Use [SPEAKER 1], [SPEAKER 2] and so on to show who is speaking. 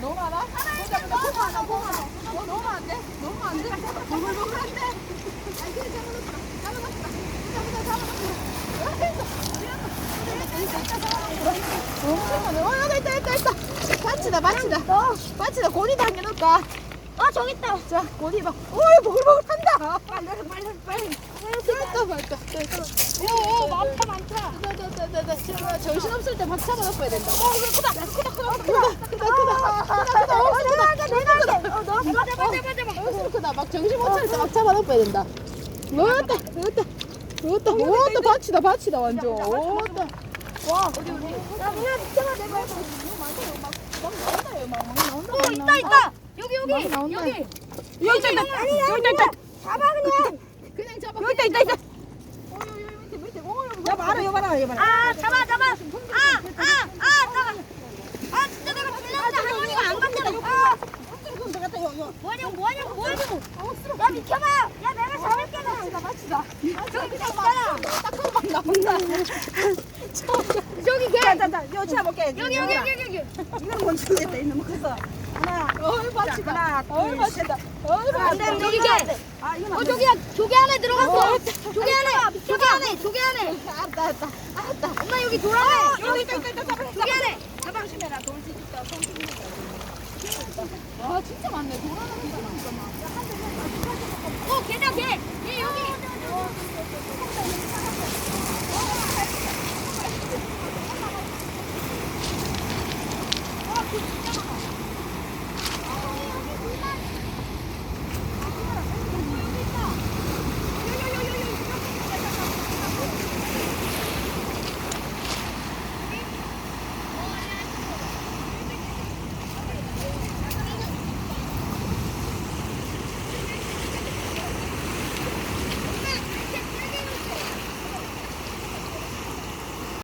[SPEAKER 1] 너무 하나 어, 너무 안 돼? 너무 안 돼? 어, 어, 여기 있다, 있다, 있다. 받치다, 받치다. 어, 받치다. 고리 당겨놓을까?
[SPEAKER 2] 아, 저기 있다.
[SPEAKER 1] 자, 고리 막, 어, 오, 보글보글 탄다.
[SPEAKER 2] 아, 빨리, 빨리, 빨리.
[SPEAKER 1] 빨리, 빨리. 빨리.
[SPEAKER 2] 오, 오, 많다, 많다.
[SPEAKER 1] 나 정신 없을 때막 잡아놨어야 된다. 어, 크다, 크다, 크다, 크다, 크다, 크다, 크다, 어, 크다, 크다, 크다.
[SPEAKER 2] 어, 너, 잡아, 잡아, 잡아,
[SPEAKER 1] 어, 잡아. 크다, 막 정신 못 차릴 때막 잡아놨어야 된다. 넣었다, 넣었다, 넣었다. 오, 또 받치다, 받치다, 완전. 오, 또. 와 어디 어디
[SPEAKER 2] 야 민아 비켜봐 내 말.
[SPEAKER 1] 막 나온다 막 나온다
[SPEAKER 2] 어 있다 있다. 여기 여기
[SPEAKER 1] 많이 나온다.
[SPEAKER 2] 여기.
[SPEAKER 1] 여기 있다 있다
[SPEAKER 2] 아니 여기 있다. 잡아 그냥.
[SPEAKER 1] 그냥 잡아
[SPEAKER 2] 여기 있다 있다 있다.
[SPEAKER 1] 어 여기 여기 밑에 밑에 어 여기
[SPEAKER 3] 야 봐라, 여 봐라, 여 봐라.
[SPEAKER 2] 아 잡아 잡아. 아 아 아 잡아. 아 진짜 내가 줄렸는데 할머니가 안 간다고. 아 뭐하냐고 뭐하냐고 뭐하냐고. 야 비켜봐. 야 내가 잡을게. 나.
[SPEAKER 1] 밭이다
[SPEAKER 2] 저기 그냥 있잖아.
[SPEAKER 1] 딱한방 나온다
[SPEAKER 2] 저기 걔.
[SPEAKER 3] 자, 자, 자, 요 찾아볼게.
[SPEAKER 2] 여기 여기 여기 여기.
[SPEAKER 3] 이건 못 찾겠다, 이놈 커서. 하나,
[SPEAKER 1] 어이 밭이다
[SPEAKER 3] 하나,
[SPEAKER 1] 어이
[SPEAKER 3] 둘,
[SPEAKER 1] 밭이다 어이 밭이다
[SPEAKER 2] 저기 걔.
[SPEAKER 3] 아, 이건 어안 돼.
[SPEAKER 2] 저기야 조개 안에 들어갔어. 조개 안에. 조개 안에. 조개 안에.
[SPEAKER 1] 알았다 알았다 알았다
[SPEAKER 2] 엄마 여기 돌아네.
[SPEAKER 3] 여기 있다, 있다, 있다, 잡아.
[SPEAKER 2] 조개 안에.
[SPEAKER 3] 가방심해라, 돌지 있다,
[SPEAKER 1] 손와 진짜 많네 돌아가는 사람
[SPEAKER 2] 어 Let's go.